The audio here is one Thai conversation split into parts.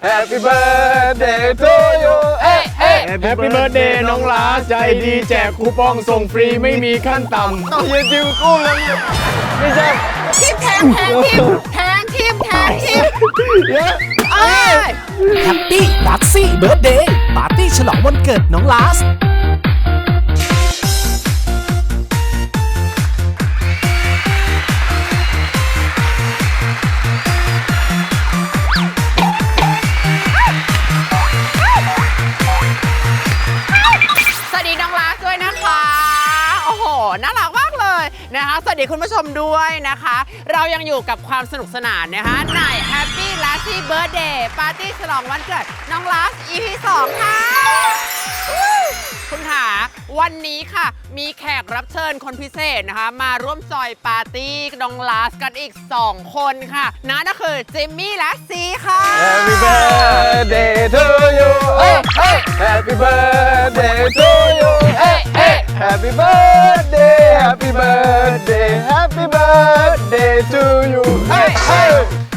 Happy birthday to you เอ้ยเอ้ย Happy birthday น้องลาใจดีแจกคูปองส่งฟรีไม่มีขั้นต่ำต้องยืนจิ้มกุ้งแล้วเนี่ยไม่ใช่ทิมแทงแทงทิมแทงทิมแทงทิมเยอะเอ้ยแฮปปี้ลักซี่เบิร์ดเดย์ปาร์ตี้ฉลองวันเกิดน้องลาสส น่ารักมากเลยนะคะ สวัสดีคุณผู้ชมด้วยนะคะ เรายังอยู่กับความสนุกสนานนะคะใน Happy l a s s y Birthday ปาร์ตี้ฉลองวันเกิดน้องลาส EP 2ค่ะ คุณขาวันนี้ค่ะ มีแขกรับเชิญคนพิเศษนะคะ มาร่วมจอยปาร์ตี้น้องลาสกันอีก 2 คนค่ะนั่นก็คือจิมมี่และซีค่ะ Happy birthday to you เอ้ยเอ้ย Happy birthday to you เอ้ยเอ้ย Happy birthday Happy birthday Happy birthday to you เอ้ยเอ้ย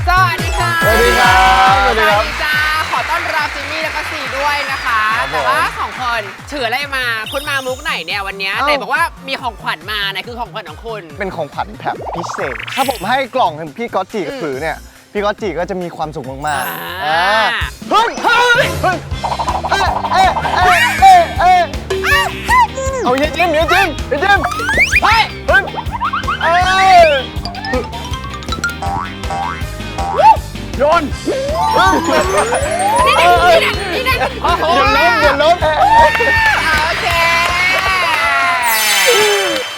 สวัสดีค่ะสวัสดีครับสวัสดีครับ จ้าขอต้อนรับจิมมี่แล้วก็ซีด้วยนะคะ ครับผมแต่ว่าสองคนถืออะไรมาคุณมามุกไหนเนี่ยวันเนี้ยเอ้า ไหนบอกว่ามีของขวัญมาไหนคือของขวัญของคุณ เป็นของขวัญแบบพิเศษ ถ้าผมให้กล่องพี่ก๊อตจีกับผือเนี่ย พี่ก๊อตจีก็จะมีความสุขมากๆอ่า อ่าเฮ้ยเฮ้ยเฮ้ยเอ้ยเอ้ยเอ้ยเอ้ยเอ้ย เอาอย่าจิ้มอย่าจิ้มอย่าจิ้มเฮ้ยเฮ้ยเอ้ยโยนนี่ไงนี่ไงนี่ไงโอ้โหอย่าล้มอย่าล้มโอเค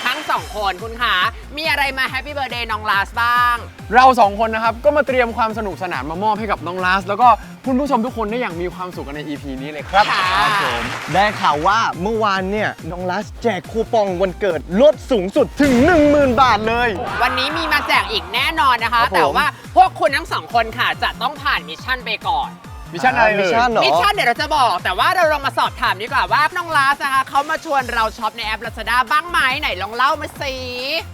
ทั้งสองคนคุณขา มีอะไรมาแฮปปี้เบ t ร์ a เดย์น้องลาสบ้าง เราสองคนนะครับก็มาเตรียมความสนุกสนานมามอบให้กับน้องลาส แล้วก็คุณผู้ชมทุกคนได้อย่างมีความสุขกันใน EP นี้เลยครับค่ะได้ข่าวว่าเมื่อวานเนี่ยน้องลัสแจกคูปองวันเกิดลดสูงสุดถึง 10,000 บาทเลย วันนี้มีมาแจกอีกแน่นอนนะคะ ครับผม แต่ว่าพวกคุณทั้งสองคนค่ะจะต้องผ่านมิชชั่นไปก่อน มิชชั่นอะไรมิเลชยชั่นเหรอ มิชชั่นเดี๋ยวเราจะบอก แต่ว่าเราลองมาสอบถามดีกว่าว่าน้องลาสนะคะเขามาชวนเราช็อปในแอป Lazada บ้างไหมไหนลองเล่ามาสิ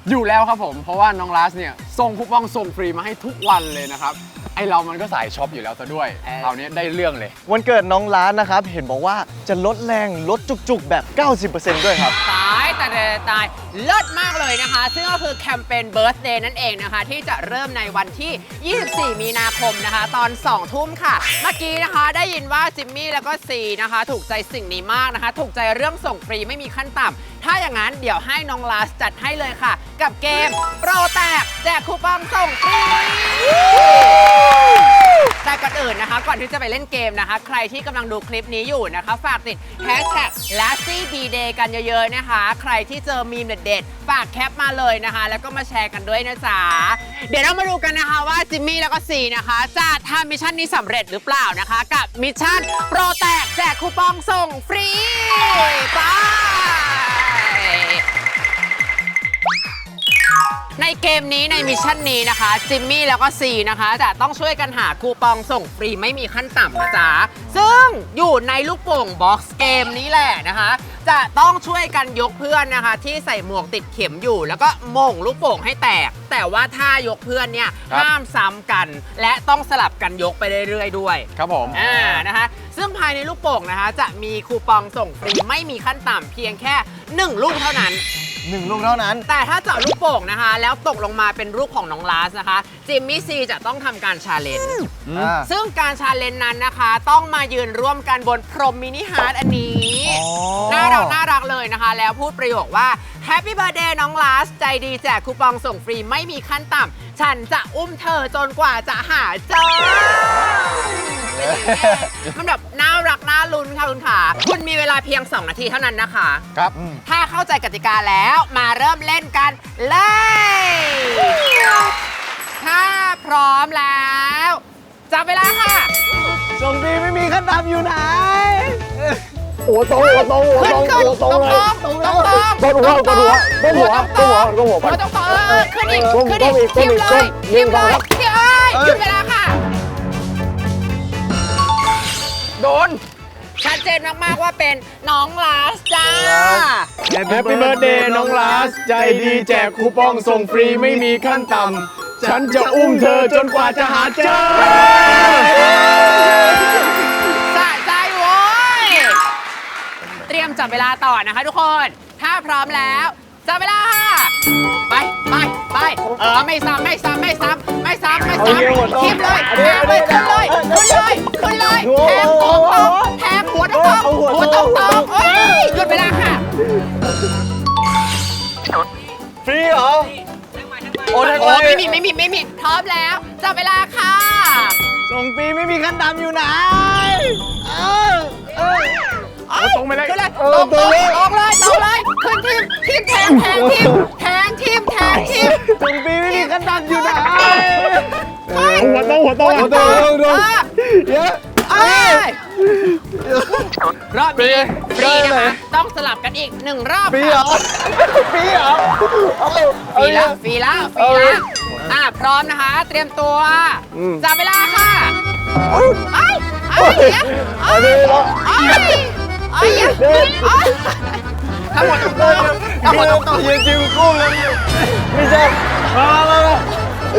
อยู่แล้วครับผม เพราะว่าน้องลาสเนี่ยส่งคูปองส่งฟรีมาให้ทุกวันเลยนะครับ ไอเรามันก็สายช็อปอยู่แล้วซะด้วยคราวนี้ได้เรื่องเลย วันเกิดน้องลัสนะครับ เห็นบอกว่าจะลดแรงลดจุกๆ แบบ 90%ด้วยครับ ตายแต่แต่ตายเลิศมากเลยนะคะ ซึ่งก็คือแคมเปญ Birthday นั่นเองนะคะ ที่จะเริ่มในวันที่ 24 มีนาคมนะคะ ตอน 2 ทุ่มค่ะ เมื่อกี้นะคะได้ยินว่าจิมมี่แล้วก็ซีนะคะ ถูกใจสิ่งนี้มากนะคะ ถูกใจเรื่องส่งฟรีไม่มีขั้นต่ำถ้าอย่างนั้นเดี๋ยวให้น้องลาสจัดให้เลยค่ะ กับเกมโปรแตกแจกคูปองส่งฟรี แต่ก่อนอื่นนะคะ ก่อนที่จะไปเล่นเกมนะคะ ใครที่กำลังดูคลิปนี้อยู่นะคะ ฝากติด hashtag l a s s y b day กันเยอะๆนะคะ ใครที่เจอมีมเด็ดๆฝากแคปมาเลยนะคะ แล้วก็มาแชร์กันด้วยนะจ๊ะ เดี๋ยวเรามาดูกันนะคะว่าจิมมี่แล้วก็ซีนะคะจะทำมิชชั่นนี้สำเร็จหรือเปล่านะคะ กับมิชชั่นโปรแตกแจกคูปองส่งฟรีไป เกมนี้ในมิชชั่นนี้นะคะ จิมมี่แล้วก็ซีนะคะ จะต้องช่วยกันหาคูปองส่งฟรีไม่มีขั้นต่ำนะจ๊ะ ซึ่งอยู่ในลูกโป่งบ็อกซ์เกมนี้แหละนะคะ จะต้องช่วยกันยกเพื่อนนะคะ ที่ใส่หมวกติดเข็มอยู่ แล้วก็โม่งลูกโป่งให้แตก แต่ว่าถ้ายกเพื่อนเนี่ยครับห้ามซ้ำกัน และต้องสลับกันยกไปเรื่อยๆด้วย ครับผม อ่านะคะซึ่งภายในลูกโป่งนะคะ จะมีคูปองส่งฟรีไม่มีขั้นต่ำเพียงแค่ 1 ลูกเท่านั้น หนึ่งลูกเท่านั้น แต่ถ้าเจาะลูกโป่งนะคะ แล้วตกลงมาเป็นรูปของน้องลาสนะคะ จิมมี่ซีจะต้องทำการชาเลนจ์อ่า ซึ่งการชาเลนจ์นั้นนะคะ ต้องมายืนร่วมกันบนพรมมินิฮาร์ดอันนี้อ๋อน่ารักน่ารักเลยนะคะ แล้วพูดประโยคว่า Happy Birthday น้องลาส ใจดีแจกคูปองส่งฟรีไม่มีขั้นต่ำ ฉันจะอุ้มเธอจนกว่าจะหาเจอมันแบบน่ารักน่าลุ้นค่ะคุณค่ะคุณมีเวลาเพียง 2 นาทีเท่านั้นนะคะ ครับถ้าเข้าใจกติกาแล้วมาเริ่มเล่นกันเลย ถ้าพร้อมแล้วจับเวลาค่ะ ส่งฟรีไม่มีขั้นต่ำอยู่ไหน หัวตรงหัวตรงหัวขึ้นตรงขึ้นหัวตตรรงงเลยตรงตรงกดหัวกดหัวกดหัวกดหัวกดหัวกดหัวหัวตรงตรงเออขึ้นอีกก้มขึ้นอีกก้มอีกทิมเลยก้มอีกทิมเลยก้มทิมเอ้ยหยุดเวลาค่ะ โดน ชัดเจนมากๆว่าเป็นน้องลาสจ้า Happy birthday น้องลาส ใจดีแจกคูปองส่งฟรีไม่มีขั้นต่ำ ฉันจะอุ้มเธอจนกว่าจะหาเจอ จับเวลาต่อนะคะทุกคน ถ้าพร้อมแล้วจับเวลาค่ะไปไปไปเออไม่ซ้ำไม่ซ้ำไม่ซ้ำไม่ซ้ำไม่ซ้ำทิมเลยแทงเลยขึ้นเลยขึ้นเลยขึ้นเลยแทงหัวตรงแทงหัวตรงหัวตรงตรงเอ้ยหยุดเวลาค่ะฟรีเหรอโอ้ยโอ้ไม่มีไม่มีไม่มีพร้อมแล้วจับเวลาค่ะส่งฟรีไม่มีขั้นต่ำอยู่ไหนเออเออ เอ้ยตรงไปเลยขึ้นเลยเออตรงตรงเลยตรงเลยตรงเลยขึ้นทิมทิมแทงแทงทิมแทงทิมแทงทิมส่งฟรีไม่มีขั้นต่ำอยู่ไหนหัวโตหัวโตหัวโตหัวโตเยอะเอ้ยรอบนี้ฟรีเกินนะเลยคะต้องสลับกันอีกหนึ่งรอบฟรีเหรอค่ะฟรีเหรอเอาฟเอารีเยแล้วอะฟรีแล้วฟรีแล้วอะพร้อมนะคะ เตรียมตัวอืมจับเวลาค่ะไอ้ไอ้ไอ้เนี้ยไอ้เอาเลยเหรอไอ้ไอ้เนี้ยทั้งหมดทั้งตัวทั้งหมดทั้งตัวยืนจิ้มกุ้งเลยไม่ใช่มามามา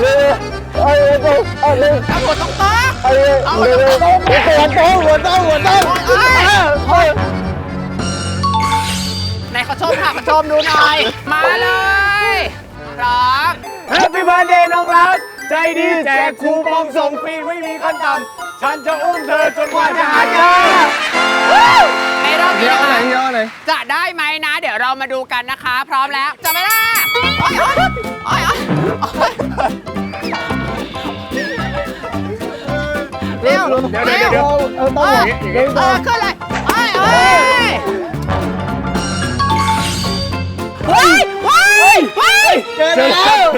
เร็วเอาเลยเอาเลยทั้งหมดทั้งตัวเอาเลยเอาเลยหัวโตหัวโตหัวโตเฮ้ยไหนขอชมค่ะขอชมดูหน่อย มาเลยร้อมแฮปปี้เบิร์ดเดย์น้องรักใจดีแจกคูปองส่งฟรีไม่มีขั้นต่ำฉันจะอุ้มเธอจนกว่าจะหาเจอใน รอบนี้เยอะนะไหนคะเยอะไหนจะได้ไหมนะ เดี๋ยวเรามาดูกันนะคะ พร้อมแล้วจับเวลาโอ้ยโอ้ยโอ้ยโอ้ยโอ้ยเร็วเดี๋ยวเร็เดี๋ยววเดี๋ยวเออต้องอย่างนี้อย่างนี้เออขึ้นเลยโอ้ยโอ้ยว้ายว้ายว้ายเจอแล้ว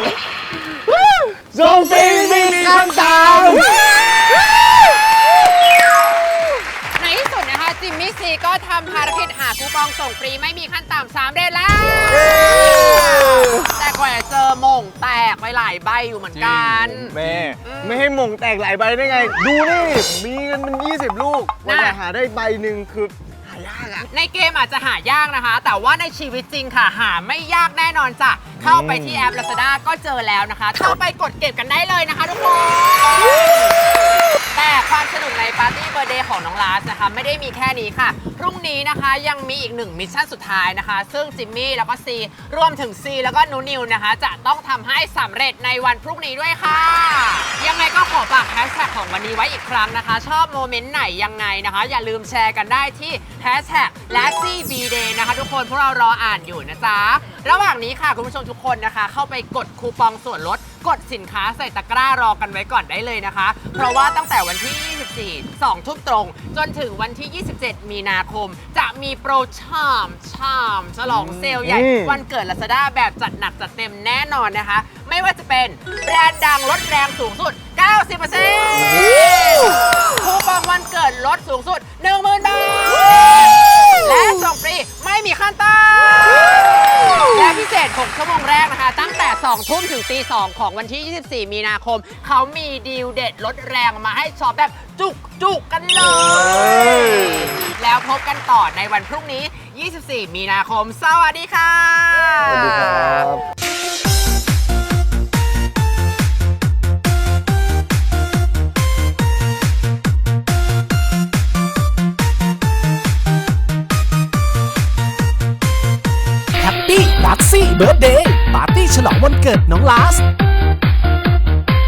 ส่งฟรีไม่มีขั้นต่ใน ส่งฟรีไม่มีขั้นต่ำสามเดือนแล้ว แต่กว่าจะเจอมงแตกไปหลายใบอยู่เหมือนกัน แม่ ไม่ให้หม่งแตกหลายใบได้ไง ดูนี่มีเงินมัน20 ลูกกว่าจะหาได้ใบหนึ่งคือหายากอะในเกมอาจจะหายากนะคะ แต่ว่าในชีวิตจริงค่ะ หาไม่ยากแน่นอนจ้ะ เข้าไปที่แอป Lazada ก็เจอแล้วนะคะ เข้าไปกดเก็บกันได้เลยนะคะทุกคน แต่ความสนุกในปาร์ตี้เบอร์เดย์ของน้องลาสนะคะ ไม่ได้มีแค่นี้ค่ะ พรุ่งนี้นะคะยังมีอีกหนึ่งมิชชั่นสุดท้ายนะคะ ซึ่งจิมมี่แล้วก็ซีรวมถึงซีแล้วก็นูนิวนะคะ จะต้องทำให้สำเร็จในวันพรุ่งนี้ด้วยค่ะ ยังไงก็ขอฝากแฮชแท็กของวันนี้ไว้อีกครั้งนะคะ ชอบโมเมนต์ไหนยังไงนะคะ อย่าลืมแชร์กันได้ที่แฮชแท็กและซีบีเดย์นะคะ ทุกคนพวกเรารออ่านอยู่นะจ๊ะ ระหว่างนี้ค่ะคุณผู้ชมทุกคนนะคะ เข้าไปกดคูปองส่วนลด กดสินค้าใส่ตะกร้ารอกันไว้ก่อนได้เลยนะคะ เพราะว่าตั้งแต่วันที่ 24 2 ทุ่มตรง จนถึงวันที่ 27 มีนาคม จะมีโปรชามชามฉลองเซลล์ใหญ่อืมวันเกิด Lazada แบบจัดหนักจัดเต็มแน่นอนนะคะ ไม่ว่าจะเป็นแบรนด์ดังลดแรงสูงสุด 90%คูปองวันเกิดลดสูงสุด 10,000 บาท และส่งฟรีไม่มีขั้นต่ำและพิเศษ 6 ชั่วโมงแรกนะคะ ตั้งแต่ 2 ทุ่มถึงตี 2 ของวันที่ 24 มีนาคม เขามีดีลเด็ดลดแรงมาให้ช็อปแบบจุกจุกๆกันเลย แล้วพบกันต่อในวันพรุ่งนี้ 24 มีนาคม สวัสดีค่ะ สวัสดีครับ วันเกิดน้องลาส